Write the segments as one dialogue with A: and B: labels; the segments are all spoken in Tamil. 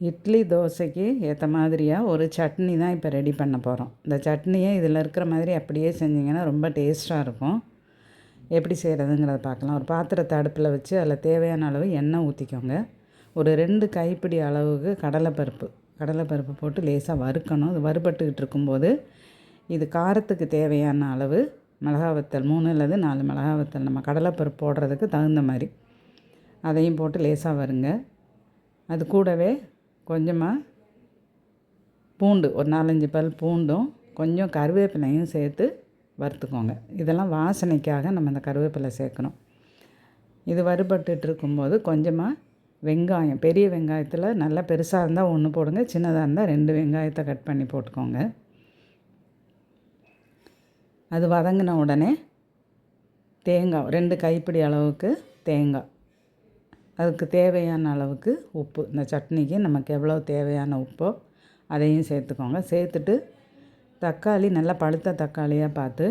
A: இட்லி தோசைக்கு ஏற்ற மாதிரியாக ஒரு சட்னி தான் இப்போ ரெடி பண்ண போகிறோம் இந்த சட்னியை இதில் இருக்கிற மாதிரி அப்படியே செஞ்சிங்கன்னா ரொம்ப டேஸ்ட்டாக இருக்கும். எப்படி செய்கிறதுங்கிறத பார்க்கலாம். ஒரு பாத்திரத்தை அடுப்பில் வச்சு அதில் தேவையான அளவு எண்ணெய் ஊற்றிக்கோங்க ஒரு ரெண்டு கைப்பிடி அளவுக்கு கடலைப்பருப்பு. கடலைப்பருப்பு போட்டு லேசாக வறுக்கணும். அது வறுபட்டுக்கிட்டு இருக்கும்போது இது காரத்துக்கு தேவையான அளவு மிளகா வத்தல் மூணு அல்லது நாலு மிளகா வத்தல் நம்ம கடலைப்பருப்பு போடுறதுக்கு தகுந்த மாதிரி அதையும் போட்டு லேசாக வருங்க. அது கூடவே கொஞ்சமாக பூண்டு ஒரு நாலஞ்சு பல் பூண்டும் கொஞ்சம் கருவேப்பிலையும் சேர்த்து வறுத்துக்கோங்க. இதெல்லாம் வாசனைக்காக நம்ம இந்த கருவேப்பிலை சேர்க்கணும். இது வறுபட்டுட்டு இருக்கும்போது கொஞ்சமாக வெங்காயம் பெரிய வெங்காயத்தில் நல்லா பெருசாக இருந்தால் ஒன்று போடுங்க சின்னதாக இருந்தால் ரெண்டு வெங்காயத்தை கட் பண்ணி போட்டுக்கோங்க. அது வதங்கின உடனே தேங்காய் ரெண்டு கைப்பிடி அளவுக்கு தேங்காய். அதுக்கு தேவையான அளவுக்கு உப்பு. இந்த சட்னிக்கு நமக்கு எவ்வளோ தேவையான உப்போ அதையும் சேர்த்துக்கோங்க. சேர்த்துட்டு தக்காளி நல்லா பழுத்த தக்காளியாக பார்த்து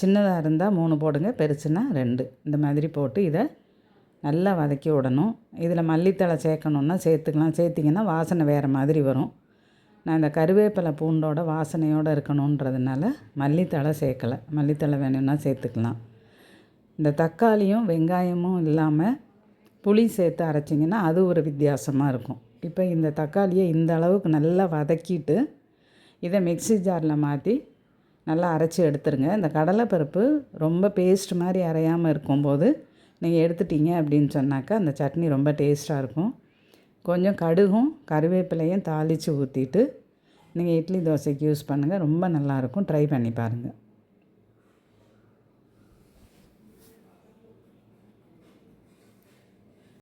A: சின்னதாக இருந்தால் மூணு போடுங்க பெருசுன்னா ரெண்டு. இந்த மாதிரி போட்டு இதை நல்லா வதக்கி விடணும். இதில் மல்லித்தழை சேர்க்கணுன்னா சேர்த்துக்கலாம். சேர்த்திங்கன்னா வாசனை வேறு மாதிரி வரும். நான் இந்த கருவேப்பிலை பூண்டோட வாசனையோடு இருக்கணுன்றதுனால மல்லித்தழை சேர்க்கலை. மல்லித்தழை வேணும்னா சேர்த்துக்கலாம். இந்த தக்காளியும் வெங்காயமும் இல்லாமல் புளி சேர்த்து அரைச்சிங்கன்னா அது ஒரு வித்தியாசமாக இருக்கும். இப்போ இந்த தக்காளியை இந்த அளவுக்கு நல்லா வதக்கிட்டு இதை மிக்சி ஜாரில் மாற்றி நல்லா அரைச்சி எடுத்துருங்க. இந்த கடலைப்பருப்பு ரொம்ப பேஸ்ட் மாதிரி அரையாமல் இருக்கும்போது நீங்கள் எடுத்துட்டீங்க அப்படின்னு சொன்னாக்கா அந்த சட்னி ரொம்ப டேஸ்ட்டாக இருக்கும். கொஞ்சம் கடுகும் கருவேப்பிலையும் தாளித்து ஊற்றிட்டு நீங்கள் இட்லி தோசைக்கு யூஸ் பண்ணுங்கள் ரொம்ப நல்லாயிருக்கும் ட்ரை பண்ணி பாருங்கள்